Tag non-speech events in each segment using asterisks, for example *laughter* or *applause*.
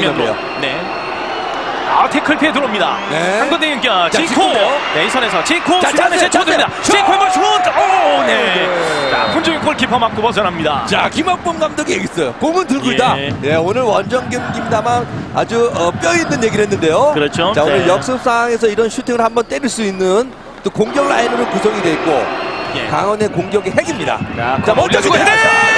측면으로. 네. 아 태클 피해 들어옵니다. 네. 한건대 연결. 자, 지코. 네, 이 선에서 지코 제쳐듭니다. 찬스. 지코 한번 슛. 오, 네. 네. 자, 손정희 골키퍼 맞고 벗어납니다. 자 김학범 감독이 얘기했어요. 공은 들고 예. 있다. 예, 오늘 원정 경기입니다만 아주 어, 뼈 있는 얘기를 했는데요. 그렇죠. 자 오늘 네. 역습 상황에서 이런 슈팅을 한번 때릴 수 있는 또 공격 라인으로 구성이 돼 있고 예. 강원의 공격의 핵입니다. 자, 자 먼저 주고 헤딩!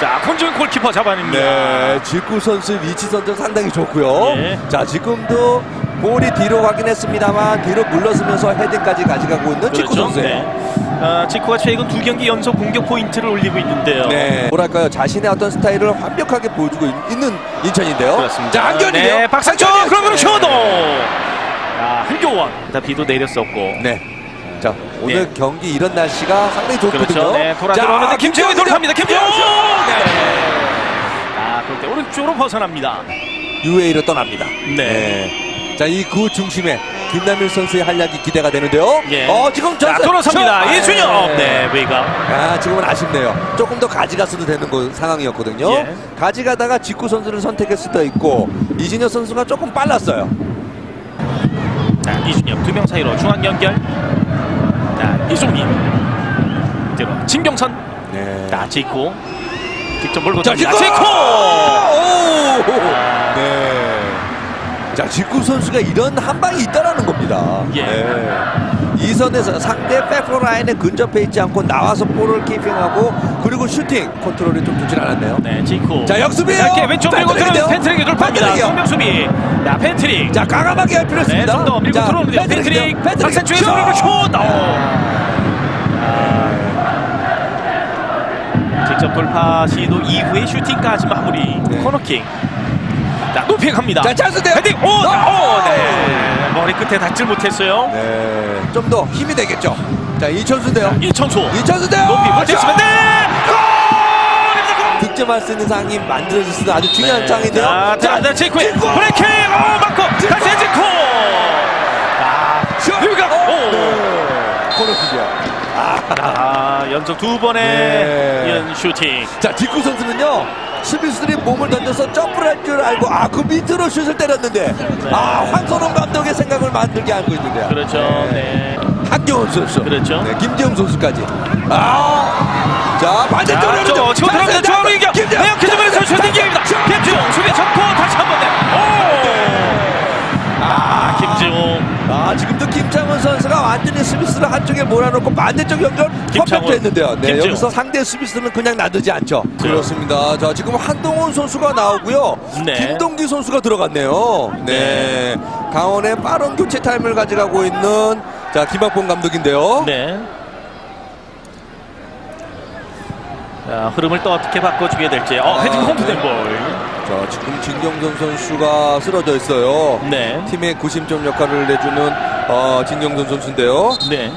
자, 손정희 골키퍼 잡아냅니다. 네, 직구 선수 위치 선정 상당히 좋고요. 예. 자 지금도 볼이 뒤로 가긴 했습니다만 뒤로 물러서면서 헤딩까지 가져가고 있는 직구 선수예요. 네. 아, 지코가 최근 두 경기 연속 공격 포인트를 올리고 있는데요. 네. 뭐랄까요 자신의 어떤 스타일을 완벽하게 보여주고 있- 있는 인천인데요. 그렇습니다. 자 한견이요. 네, 박상철. 그러면 네. 셔도. 자, 한교원. 자, 비도 내렸었고. 네. 자 오늘 네. 경기 이런 날씨가 상당히 좋거든요. 그렇죠. 네, 돌아 들어오는데 자, 김재웅이 돌파합니다. 김재웅. 김재웅! 네. 아, 그럴 때 오른쪽으로 벗어납니다. UA로 떠납니다. 네. 자, 이그 중심에 김남일 선수의 활약이 기대가 되는데요. 예. 어, 지금 자, 돌아섭니다. 저- 이준혁. 네. 네, 외가. 아, 지금은 아쉽네요. 조금 더 가져갔어도 되는 거, 상황이었거든요. 예. 가져가다가 직구 선수를 선택할 수도 있고 이진혁 선수가 조금 빨랐어요. 자, 이준혁 두 명 사이로 중앙 연결. 자, 이종민. 들어. 진경선. 네. 자, 지코. 직접 몰고 자, 갑니다. 오! 아. 네. 자, 직구 선수가 이런 한 방이 있다라는 겁니다. 예. 네. 이 선에서 상대 백포 라인에 근접해 있지 않고 나와서 볼을 키핑하고 그리고 슈팅 컨트롤이 좀 좋진 않았네요. 네, 지코. 자, 역습이에요. 짧게 왼쪽 밀고. 들어오는 패트릭이 돌파합니다. 패트릭이요. 성명 수비. 자, 패트릭. 자, 가감하게 할 필요 네, 있습니다. 좀더 밀고 자. 패트릭인데요. 패트릭. 패트릭. 박산 중에 슛! 아. 직접 돌파 시도 이후에 슈팅까지 마무리. 네. 코너킥. 자, 높이 갑니다. 자, 찬스인데요. 헤딩. 오, 어! 오, 네. 머리 끝에 닿질 못했어요. 네. 좀 더 힘이 되겠죠. 자, 이천수인데요. 이천수. 이천수인데요. 높이 버텼으면 돼. 골! 득점할 수 있는 상황이 만들어질 수도 아주 중요한 네. 상황인데요. 자, 자, 자, 지코. 브레이킹. 오, 맞고. 다시 지코. 아, 슛! 유가. 어, 오. 네. 코너킥이요. 아, 연속 두 번의 네. 이런 슈팅. 자, 직구 선수는요. 수비수들이 몸을 던져서 점프를 할 줄 알고 아 그 밑으로 슛을 때렸는데 아 황선홍 감독의 생각을 만들게 하고 있는데요. 그렇죠. 네. 한경훈 선수, 그렇죠. 네, 김재웅 선수까지. 아, 자 반대쪽으로 자, 저 치고 들어갑니다. 중앙으로 이겨. 김재웅. 내역 기점에서 슈팅 기회입니다. 완전히 수비수를 한쪽에 몰아놓고 반대쪽 연결 퍼펙트 했는데요. 네, 김재웅. 여기서 상대 수비수는 그냥 놔두지 않죠. 네. 그렇습니다. 자 지금 한동훈 선수가 나오고요. 네. 김동기 선수가 들어갔네요. 네. 강원의 빠른 교체 타임을 가져가고 있는 자 김학봉 감독인데요. 네. 자, 흐름을 또 어떻게 바꿔주게 될지. 어, 아, 헤딩 홈프된 네. 볼. 자 지금 진경선 선수가 쓰러져 있어요. 네. 팀의 구심점 역할을 내주는 어, 진경선 선수인데요. 네.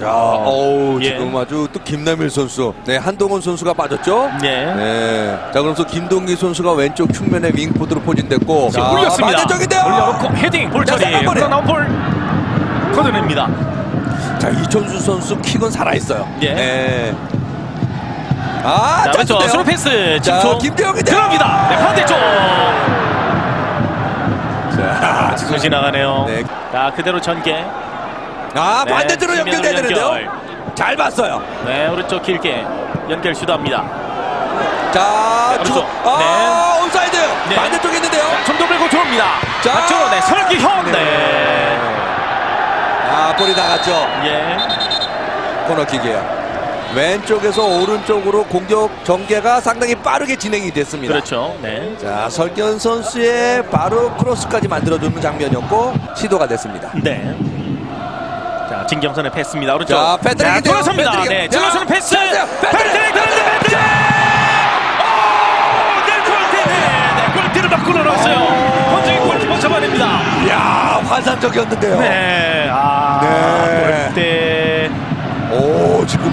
자, 어우 예. 지금 아주 또 김남일 선수, 네 한동훈 선수가 빠졌죠. 네. 네. 자, 그러면서 김동기 선수가 왼쪽 측면에 윙포드로 포진됐고, 자, 올렸습니다. 반대쪽인데요. 올려놓고 헤딩 볼 자, 처리. 세컨 볼이에요. 흘러나온 볼 걷어냅니다. 자, 이천수 선수 킥은 살아 있어요. 예. 네. 아, 자, 왼쪽. 스루 패스. 자, 침투. 김재영이 들어갑니다. 네, 반대쪽. 자, 지금 지나가네요. 네. 자, 그대로 전개. 아, 네, 반대쪽으로 측면으로 연결돼야 되는데요. 연결. 잘 봤어요. 네, 오른쪽 길게 연결 시도합니다. 자, 오른쪽. 주, 아, 온사이드. 네. 반대쪽에 있는데요. 좀더 밀고 들어옵니다. 자. 박정호, 네, 설기형. 네. 네. 아, 볼이 나갔죠. 예. 코너킥이에요. 왼쪽에서 오른쪽으로 공격 전개가 상당히 빠르게 진행이 됐습니다. 그렇죠. 네. 자, 설견 선수의 바로 크로스까지 만들어주는 장면이었고 시도가 됐습니다. 네. 자, 진경선의 패스입니다. 오른쪽. 자. 자, 돌아섭니다. 패트릭이요. 네, 자, 패스. 네, 골대. 네, 네, 골대를 바꾸러 넣었어요. 헌정이 골키퍼 잡아냅니다. 이야, 환상적이었는데요. 네. 아, 네. 골대.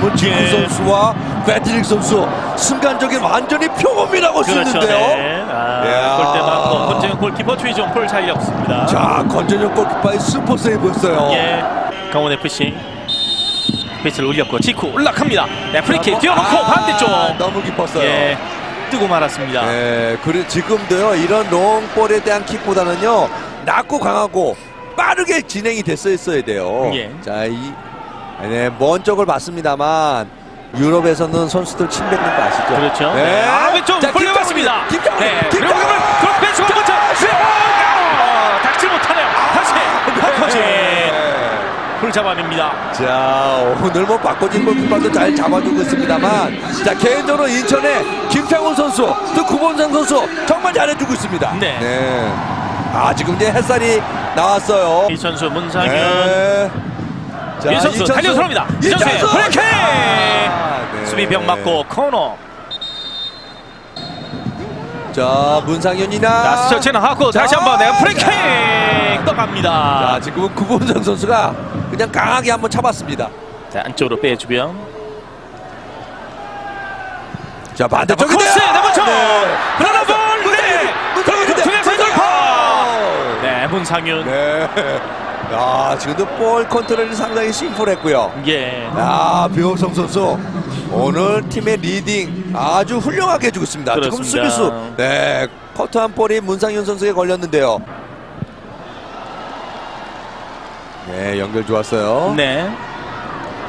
오, 지금은 진구 예. 선수와 패트릭 선수 순간적인 완전히 표범이라고 수 그렇죠. 있는데요. 네. 아. 골대 맞고 헌정이 골키퍼 최종 볼 차이 없습니다. 자, 건전형 골키퍼의 슈퍼 세이브였어요. 예. 강원 FC. 패스를 올렸고 지쿠 올라갑니다. 네, 프리킥 뛰어놓고 아, 반대쪽. 너무 깊었어요. 예. 뜨고 말았습니다. 네, 그리고 지금도요 이런 롱볼에 대한 킥보다는요 낮고 강하고 빠르게 진행이 됐어야 돼요. 예. 자, 이 네, 먼 쪽을 봤습니다만 유럽에서는 선수들 침 뱉는 거 아시죠? 그렇죠. 네. 네. 아, 왼쪽 자, 네. 김정은, 그리고 그걸 그렇게 벤치고 한 번째. 아, 못하네요. 다시 박호진 볼 잡아냅니다. 자, 오늘 뭐 바꿔진 골키퍼도 잘 잡아주고 있습니다만, 자 개인적으로 인천의 김창훈 선수, 또 구본상 선수 정말 잘해주고 있습니다. 네. 아 지금 이제 햇살이 나왔어요. 이 선수 문상윤 네. 자, 이 선수 달려 들어옵니다. 이 선수의 이천수! 브레이킹! 아, 네. 수비병 맞고 코너. 자 문상현이나 자, 스쳐치는 하고 자, 다시 한번 내가 프레이킹 자 떠갑니다. 지금은 구본상 선수가 그냥 강하게 한번 잡았습니다. 자, 안쪽으로 빼주고요. 자 반대쪽에 코스 내버쳐. 그러나 볼. 네. 돌파. 네, 문상윤. 네. 야 지금도 볼 컨트롤이 상당히 심플했고요. 예. 야 배호성 선수 오늘 팀의 리딩 아주 훌륭하게 해주고 있습니다. 지금 그렇습니다. 수비수 네 커트 한 볼이 문상윤 선수에 걸렸는데요. 네 연결 좋았어요. 네.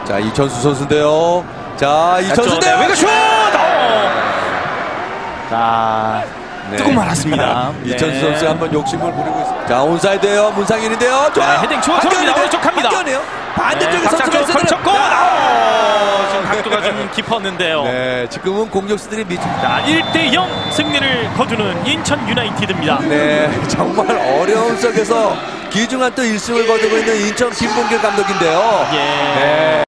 자 이천수 선수인데요. 자 이천수 네, 외곽 슛! 어. 자, 네. 뜨고 말았습니다. 이천수 네. 선수 한번 욕심을 부리고 있습니다. 자 온사이드예요 문상윤인데요. 좋아. 네, 헤딩 좋아, 좋습니다. 오른쪽 갑니다. 반대쪽에 네, 선수가 있어야 걸쳤고 되는데. 아, 지금 각도가 좀 *laughs* 깊었는데요. 네 지금은 공격수들이 미쳐. 자, 1대 0 승리를 거두는 인천 유나이티드입니다. 네, *laughs* 정말 어려운 속에서 귀중한 또 1승을 거두고 있는 인천 김봉길 감독인데요. 예. 네.